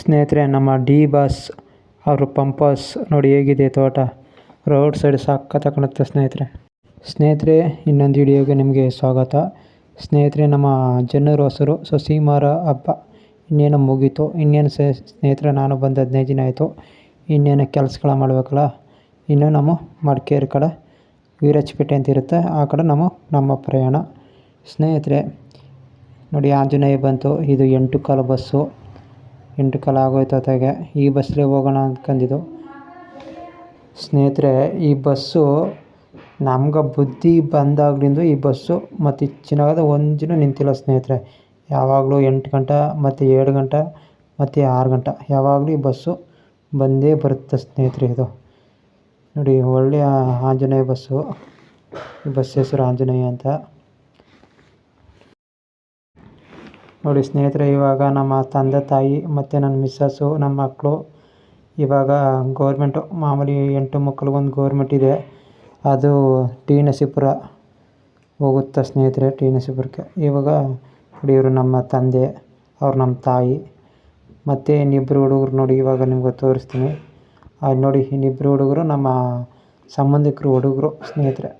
ಸ್ನೇಹಿತರೆ, ನಮ್ಮ D boss ಅವ್ರ ಪಂಪಸ್ ನೋಡಿ ಹೇಗಿದೆ ತೋಟ. ರೋಡ್ ಸೈಡ್ ಸಖತ್ತಾಗಿ ಕಾಣುತ್ತೆ ಸ್ನೇಹಿತರೆ. ಸ್ನೇಹಿತರೆ, ಇನ್ನೊಂದು ವಿಡಿಯೋಗೆ ನಿಮಗೆ ಸ್ವಾಗತ. ಸ್ನೇಹಿತರೆ, ನಮ್ಮ ಜನರು ಹೆಸರು ಸೊ ಸೀಮಾರ ಹಬ್ಬ. ಇನ್ನೇನು ಮುಗೀತು? ಇನ್ನೇನು ಸ್ನೇಹಿತರೆ, ನಾನು ಬಂದು ಹದಿನೈದು ದಿನ ಆಯಿತು. ಇನ್ನೇನು ಕೆಲಸಗಳ ಮಾಡಬೇಕಲ್ಲ? ಇನ್ನು ನಮ್ಮ ಮಡಿಕೇರಿ ಕಡೆ ವೀರಜ್ಪೇಟೆ ಅಂತ ಇರುತ್ತೆ. ಆ ಕಡೆ ನಮ್ಮ ನಮ್ಮ ಪ್ರಯಾಣ. ಸ್ನೇಹಿತರೆ, ನೋಡಿ ಆಂಜನೇಯ ಬಂತು. ಇದು ಎಂಟು ಕಾಲು ಬಸ್ಸು. ಎಂಟು ಕಾಲು ಆಗೋಯ್ತು ಈ ಬಸ್ಸಲ್ಲೇ ಹೋಗೋಣ ಅಂದ್ಕೊಂಡಿದ್ದು ಸ್ನೇಹಿತರೆ, ಈ ಬಸ್ಸು ನಮ್ಗೆ ಬುದ್ಧಿ ಬಂದಾಗ್ಲಿಂದ ಈ ಬಸ್ಸು ಮತ್ತು ಇಚ್ಚಿನಾಗದ ದಿನ ನಿಂತಿಲ್ಲ ಸ್ನೇಹಿತರೆ. ಯಾವಾಗಲೂ ಎಂಟು ಗಂಟೆ ಮತ್ತು ಏಳು ಗಂಟೆ ಮತ್ತು ಆರು ಗಂಟೆ ಯಾವಾಗಲೂ ಈ ಬಸ್ಸು ಬಂದೇ ಬರುತ್ತೆ ಸ್ನೇಹಿತರೆ ಇದು. ನೋಡಿ, ಒಳ್ಳೆಯ ಆಂಜನೇಯ ಬಸ್ಸು. ಈ ಬಸ್ ಹೆಸರು ಆಂಜನೇಯ ಅಂತ. ನೋಡಿ ಸ್ನೇಹಿತರೆ, ಇವಾಗ ನಮ್ಮ ತಂದೆ ತಾಯಿ ಮತ್ತು ನನ್ನ ಮಿಸ್ಸಸ್ಸು, ನಮ್ಮ ಮಕ್ಕಳು, ಇವಾಗ ಗೌರ್ಮೆಂಟು, ಮಾಮೂಲಿ ಎಂಟು ಮಕ್ಕಳಿಗೊಂದು ಗೌರ್ಮೆಂಟ್ ಇದೆ. ಅದು ಟಿ ನರಸೀಪುರ ಹೋಗುತ್ತಾ ಸ್ನೇಹಿತರೆ, ಟಿ ನರಸೀಪುರಕ್ಕೆ ಇವಾಗ ನೋಡಿ ನಮ್ಮ ತಂದೆ, ಅವ್ರು ನಮ್ಮ ತಾಯಿ, ಮತ್ತು ಇನ್ನಿಬ್ಬರು ಹುಡುಗರು ನೋಡಿ ಇವಾಗ ನಿಮ್ಗೆ ತೋರಿಸ್ತೀನಿ. ಅದು ನೋಡಿ ಇನ್ನಿಬ್ಬರು ಹುಡುಗರು, ನಮ್ಮ ಸಂಬಂಧಿಕರು ಹುಡುಗರು ಸ್ನೇಹಿತರೆ.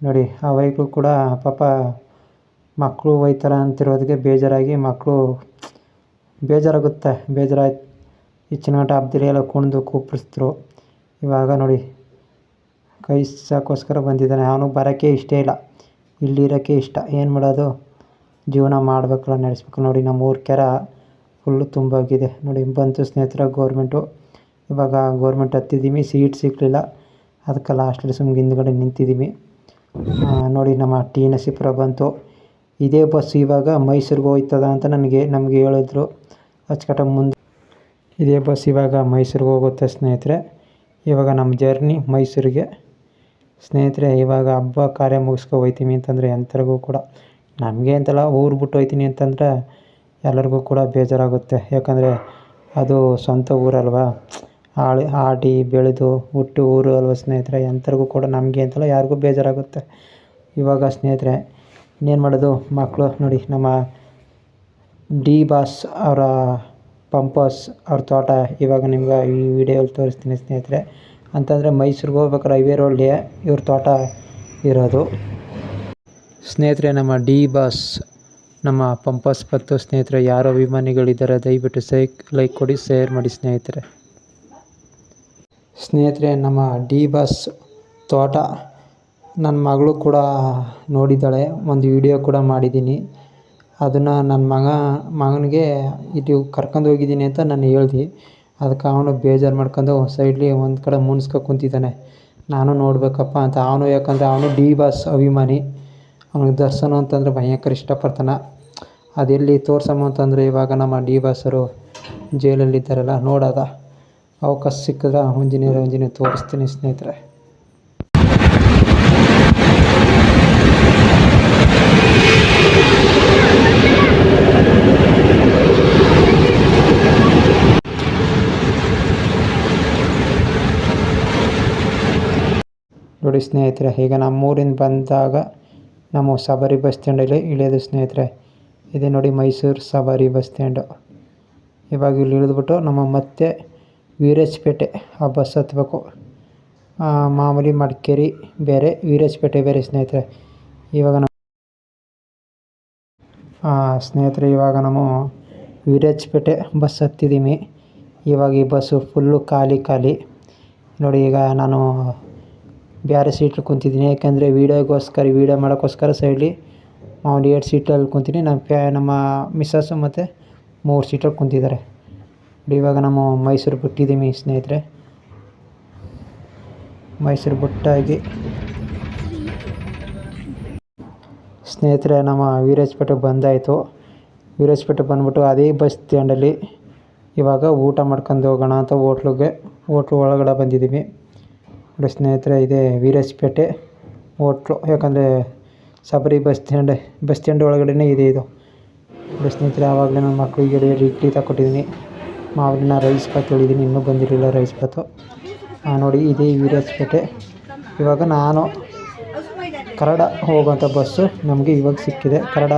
ನೋಡಿ, ಆ ವೈಫು ಕೂಡ ಪಾಪ ಮಕ್ಕಳು ಒಯ್ತಾರೆ ಅಂತಿರೋದಕ್ಕೆ ಬೇಜಾರಾಗಿ ಮಕ್ಕಳು ಬೇಜಾರಾಗುತ್ತೆ, ಬೇಜಾರಾಯ್ತು. ಹೆಚ್ಚಿನ ಆಟ ಹಬ್ದಲ್ಲಿ ಎಲ್ಲ ಕುಣಿದು ಕೂಪಿಸಿದ್ರು ಇವಾಗ ನೋಡಿ, ಕೈ ಸಾಕೋಸ್ಕರ ಬಂದಿದ್ದಾನೆ. ಅವನು ಬರೋಕ್ಕೆ ಇಷ್ಟ ಇಲ್ಲ. ಇಲ್ಲಿರೋಕ್ಕೆ ಇಷ್ಟ. ಏನು ಮಾಡೋದು? ಜೀವನ ಮಾಡಬೇಕಲ್ಲ, ನಡೆಸ್ಬೇಕು. ನೋಡಿ ನಮ್ಮ ಊರ ಕೆರೆ ಫುಲ್ಲು ತುಂಬೋಗಿದೆ. ನೋಡಿ, ಬಂತು ಸ್ನೇಹಿತರ, ಗೌರ್ಮೆಂಟು. ಇವಾಗ ಗೌರ್ಮೆಂಟ್ ಹತ್ತಿದ್ದೀವಿ ಸೀಟ್ ಸಿಗಲಿಲ್ಲ. ಅದಕ್ಕೆ ಲಾಸ್ಟಲ್ಲಿ ಸುಮ್ಗೆ ಹಿಂದ್ಗಡೆ ನಿಂತಿದ್ದೀವಿ ನೋಡಿ, ನಮ್ಮ ಟಿ ನರಸೀಪುರ ಬಂತು. ಇದೇ ಬಸ್ ಇವಾಗ ಮೈಸೂರಿಗೆ ಹೋಗ್ತದ ಅಂತ ನನಗೆ, ನಮಗೆ ಹೇಳಿದ್ರು. ಅಚ್ಚುಕಟ್ಟಾಗಿ ಮುಂದೆ ಇದೇ ಬಸ್ ಇವಾಗ ಮೈಸೂರಿಗೆ ಹೋಗುತ್ತೆ ಸ್ನೇಹಿತರೆ. ಇವಾಗ ನಮ್ಮ ಜರ್ನಿ ಮೈಸೂರಿಗೆ. ಸ್ನೇಹಿತರೆ, ಇವಾಗ ಹಬ್ಬ ಕಾರ್ಯ ಮುಗಿಸ್ಕೊ ಹೋಗ್ತೀನಿ ಅಂತಂದರೆ ಎಂಥರಿಗೂ ಕೂಡ, ನಮಗೆ ಅಂತಲ್ಲ ಊರು ಬಿಟ್ಟು ಹೋಗ್ತೀನಿ ಅಂತಂದರೆ ಎಲ್ಲರಿಗೂ ಕೂಡ ಬೇಜಾರಾಗುತ್ತೆ. ಯಾಕಂದರೆ ಅದು ಸ್ವಂತ ಊರಲ್ವಾ? ಆಳಿ, ಆಡಿ, ಬೆಳೆದು, ಹುಟ್ಟು ಊರು ಅಲ್ವಾ ಸ್ನೇಹಿತರೆ? ಎಂಥರಿಗೂ ಕೂಡ ನಮಗೆ ಅಂತಲ್ಲ ಯಾರಿಗೂ ಬೇಜಾರಾಗುತ್ತೆ. ಇವಾಗ ಸ್ನೇಹಿತರೆ ಇನ್ನೇನು ಮಾಡೋದು? ಮಕ್ಕಳು ನೋಡಿ, ನಮ್ಮ ಡಿ ಬಾಸ್ ಅವರ ಪಂಪಸ್ ಅವ್ರ ತೋಟ ಇವಾಗ ನಿಮ್ಗೆ ಈ ವಿಡಿಯೋಲಿ ತೋರಿಸ್ತೀನಿ ಸ್ನೇಹಿತರೆ. ಅಂತಂದರೆ ಮೈಸೂರಿಗೆ ಹೋಗ್ಬೇಕಾದ್ರೆ ಹೈವೇ ರೋಡ್ಗೆ, ಇವ್ರ ತೋಟ ಇರೋದು. ಸ್ನೇಹಿತರೆ, ನಮ್ಮ ಡಿ ಬಾಸ್, ನಮ್ಮ ಪಂಪಸ್ ಮತ್ತು ಸ್ನೇಹಿತರೆ, ಯಾರೋ ಅಭಿಮಾನಿಗಳಿದ್ದಾರೆ, ದಯವಿಟ್ಟು ಸೈಕ್ ಲೈಕ್ ಕೊಡಿ, ಶೇರ್ ಮಾಡಿ ಸ್ನೇಹಿತರೆ. ಸ್ನೇಹಿತರೆ, ನಮ್ಮ ಡಿ ಬಾಸ್ ತೋಟ ನನ್ನ ಮಗಳು ಕೂಡ ನೋಡಿದ್ದಾಳೆ, ಒಂದು ವಿಡಿಯೋ ಕೂಡ ಮಾಡಿದ್ದೀನಿ. ಅದನ್ನು ನನ್ನ ಮಗ, ಮಗನಿಗೆ ಇದು ಕರ್ಕೊಂಡು ಹೋಗಿದ್ದೀನಿ ಅಂತ ನಾನು ಹೇಳ್ದೆ. ಅದಕ್ಕೆ ಅವನು ಬೇಜಾರು ಮಾಡ್ಕೊಂಡು ಸೈಡ್ಲಿ ಒಂದು ಕಡೆ ಮುನ್ಸ್ಕೊ ಕುಂತಿದ್ದಾನೆ. ನಾನು ನೋಡಬೇಕಪ್ಪ ಅಂತ. ಅವನು ಯಾಕಂದರೆ ಅವನು ಡಿ ಬಾಸ್ ಅಭಿಮಾನಿ. ಅವನಿಗೆ ದರ್ಶನ ಅಂತಂದರೆ ಭಯಂಕರ ಇಷ್ಟಪಡ್ತಾನೆ. ಅದೆಲ್ಲಿ ತೋರ್ಸಮ್ಮ ಅಂತಂದರೆ ಇವಾಗ ನಮ್ಮ ಡಿ ಬಾಸರು ಜೈಲಲ್ಲಿದ್ದಾರಲ್ಲ, ನೋಡೋದ? ಅವಕಾಶ ಸಿಕ್ಕಿದ್ರೆ ಒಂದಿನ ಒಂದಿನ ತೋರಿಸ್ತೀನಿ ಸ್ನೇಹಿತರೆ. ನೋಡಿ ಸ್ನೇಹಿತರೆ, ಈಗ ನಮ್ಮೂರಿಂದ ಬಂದಾಗ ನಮ್ಮ ಸಬರಿ ಬಸ್ ಸ್ಟ್ಯಾಂಡಲ್ಲಿ ಇಳಿಯೋದು ಸ್ನೇಹಿತರೆ. ಇದೆ ನೋಡಿ ಮೈಸೂರು ಸಬರಿ ಬಸ್ ಸ್ಟ್ಯಾಂಡು. ಇವಾಗ ಇಲ್ಲಿ ಇಳಿದ್ಬಿಟ್ಟು ನಮ್ಮ ಮತ್ತೆ ವೀರೇಜ್ಪೇಟೆ, ಆ ಬಸ್ ಹತ್ತಬೇಕು ಮಾಮೂಲಿ ಮಡಿಕೇರಿ, ಬೇರೆ ವೀರೇಜ್ಪೇಟೆ ಬೇರೆ ಸ್ನೇಹಿತರೆ. ಇವಾಗ ನಮ್ಮ ಸ್ನೇಹಿತರೆ, ಇವಾಗ ನಾವು ವೀರೇಜ್ಪೇಟೆ ಬಸ್ ಹತ್ತಿದ್ದೀವಿ ಇವಾಗ ಈ ಬಸ್ಸು ಫುಲ್ಲು ಖಾಲಿ ಖಾಲಿ. ನೋಡಿ ಈಗ ನಾನು ಬೇರೆ ಸೀಟಲ್ಲಿ ಕುಂತಿದ್ದೀನಿ. ಯಾಕೆಂದರೆ ವೀಡಿಯೋಗೋಸ್ಕರ ವೀಡಿಯೋ ಮಾಡೋಕ್ಕೋಸ್ಕರ ಸೈಡ್ಲಿ ಮಾಮೂಲಿ ಎರಡು ಸೀಟಲ್ಲಿ ಕುಂತೀನಿ. ನಮ್ಮ ಫ್ಯಾ, ನಮ್ಮ ಮಿಸ್ಸಸ್ಸು ಮತ್ತು ಮೂರು ಸೀಟಲ್ಲಿ ಕುಂತಿದ್ದಾರೆ. ಇವಾಗ ನಮ್ಮ ಮೈಸೂರು ಬಿಟ್ಟಿದ್ದೀವಿ ಸ್ನೇಹಿತರೆ. ಮೈಸೂರು ಬಿಟ್ಟಾಗಿ ಸ್ನೇಹಿತರೆ, ನಮ್ಮ ವೀರೇಜ್ಪೇಟೆಗೆ ಬಂದಾಯಿತು. ವೀರೇಜ್ಪೇಟೆ ಬಂದ್ಬಿಟ್ಟು ಅದೇ ಬಸ್ ಸ್ಟ್ಯಾಂಡಲ್ಲಿ ಇವಾಗ ಊಟ ಮಾಡ್ಕೊಂಡು ಹೋಗೋಣ ಅಂತ ಹೋಟ್ಲಿಗೆ, ಹೋಟ್ಲು ಒಳಗಡೆ ಬಂದಿದ್ದೀವಿ. ನೋಡಿ ಸ್ನೇಹಿತರೆ ಇದೆ ವೀರಸ್ಪೇಟೆ ಹೋಟ್ಲು ಯಾಕಂದರೆ Sabari bus stand bus stand ಒಳಗಡೆನೇ ಇದೆ ಇದು ನೋಡಿ ಸ್ನೇಹಿತರೆ ಆವಾಗಲೇ ನನ್ನ ಮಕ್ಕಳಿಗೆ ಇಡ್ಲಿ ತಗೊಟ್ಟಿದ್ದೀನಿ ಮಾವಿನ ರೈಸ್ ಬಾತ್ ಹೇಳಿದ್ದೀನಿ ಇನ್ನೂ ಬಂದಿರಲಿಲ್ಲ ರೈಸ್ ಬಾತು ನೋಡಿ ಇದೇ ವೀರಸ್ಪೇಟೆ ಇವಾಗ ನಾನು ಕರಡ ಹೋಗೋಂಥ ಬಸ್ಸು ನಮಗೆ ಇವಾಗ ಸಿಕ್ಕಿದೆ ಕರಡ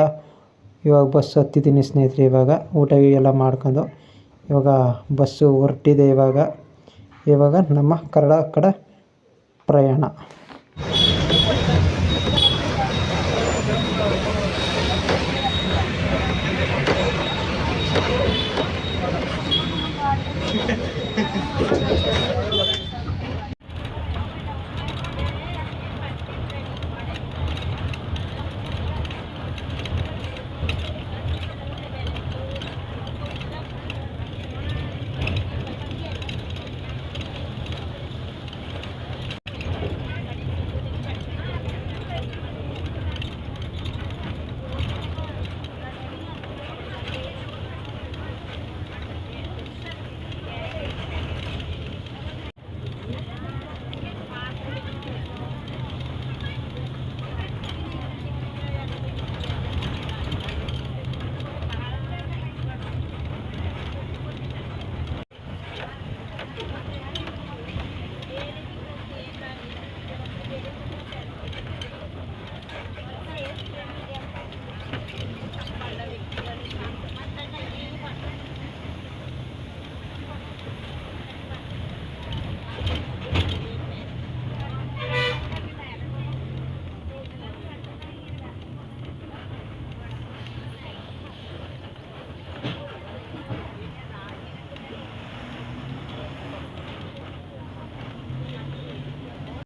ಇವಾಗ ಬಸ್ ಹತ್ತಿದ್ದೀನಿ ಸ್ನೇಹಿತರೆ ಇವಾಗ ಊಟ ಎಲ್ಲ ಮಾಡ್ಕೊಂಡು ಇವಾಗ ಬಸ್ಸು ಹೊರಟಿದೆ ಇವಾಗ ಇವಾಗ ನಮ್ಮ ಕನ್ನಡ ಕಡೆ ಪ್ರಯಾಣ